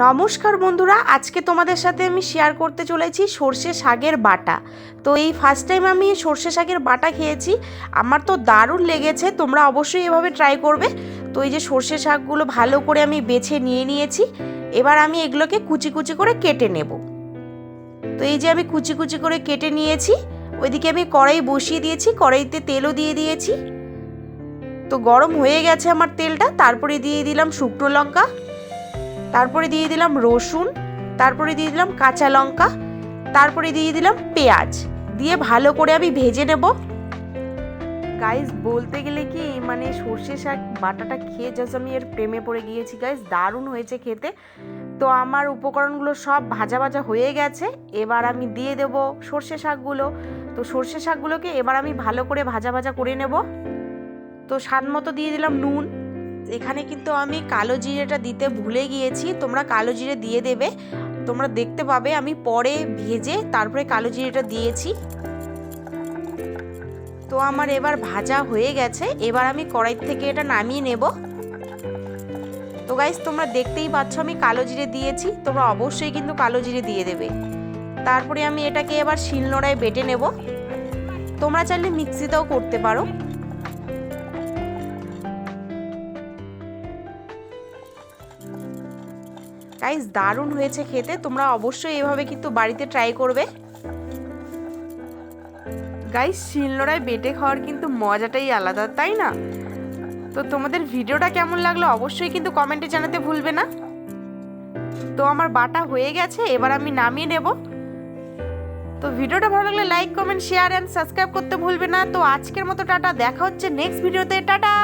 নমস্কার বন্ধুরা, আজকে তোমাদের সাথে আমি শেয়ার করতে চলেছি সর্ষে শাকের বাটা। তো এই ফার্স্ট টাইম আমি সর্ষে শাকের বাটা খেয়েছি, আমার তো দারুণ লেগেছে, তোমরা অবশ্যই এভাবে ট্রাই করবে। তো এই যে সর্ষে শাকগুলো ভালো করে আমি বেছে নিয়ে নিয়েছি, এবার আমি এগুলোকে কুচি কুচি করে কেটে নেব। তো এই যে আমি কুচি কুচি করে কেটে নিয়েছি, ওইদিকে আমি কড়াই বসিয়ে দিয়েছি, কড়াইতে তেলও দিয়ে দিয়েছি। তো গরম হয়ে গেছে আমার তেলটা, তারপরে দিয়ে দিলাম শুকনো লঙ্কা। তারপরে দিয়ে দিলাম রসুন, তারপরে দিয়ে দিলাম কাঁচা লঙ্কা, তারপরে দিয়ে দিলাম পেঁয়াজ। দিয়ে ভালো করে আমি ভেজে নেব। গাইস বলতে গেলে কি মানে সর্ষে শাক বাটাটা খেয়ে জাস্ট আমি এর প্রেমে পড়ে গিয়েছি। গাইস দারুণ হয়েছে খেতে। তো আমার উপকরণগুলো সব ভাজা ভাজা হয়ে গেছে। এবার আমি দিয়ে দেব সর্ষে শাকগুলো। তো সর্ষে শাকগুলোকে এবার আমি ভালো করে ভাজা ভাজা করে নেব। তো স্বাদ মতো দিয়ে দিলাম নুন। এখানে কিন্তু আমি কালো জিরেটা দিতে ভুলে গিয়েছি। তোমরা কালো জিরে দিয়ে দেবে। তোমরা দেখতে পাবে আমি পরে ভেজে তারপরে কালো জিরেটা দিয়েছি। তো আমার এবার ভাজা হয়ে গেছে। এবার আমি কড়াই থেকে এটা নামিয়ে নেব। তো গাইজ তোমরা দেখতেই পাচ্ছ আমি কালো জিরে দিয়েছি। তোমরা অবশ্যই কিন্তু কালো জিরে দিয়ে দেবে। তারপরে আমি এটাকে এবার শিলনোড়ায় বেটে নেব। তোমরা চাইলে মিক্সিতেও করতে পারো। গাইস দারুণ হয়েছে খেতে। তোমরা অবশ্যই এভাবে কিন্তু বাড়িতে ট্রাই করবে। গাইস শিলনোড়ায় বেটে খাওয়ার কিন্তু মজাটাই আলাদা, তাই না? তো তোমাদের ভিডিওটা কেমন লাগল অবশ্যই কিন্তু কমেন্টে জানাতে ভুলবে না। তো আমার বাটা হয়ে গেছে, এবার আমি নামিয়ে নেব। তো ভিডিওটা ভালো লাগলে like comment share and subscribe করতে ভুলবে না। তো আজকের মতো টাটা, দেখা হচ্ছে নেক্সট ভিডিওতে টাটা!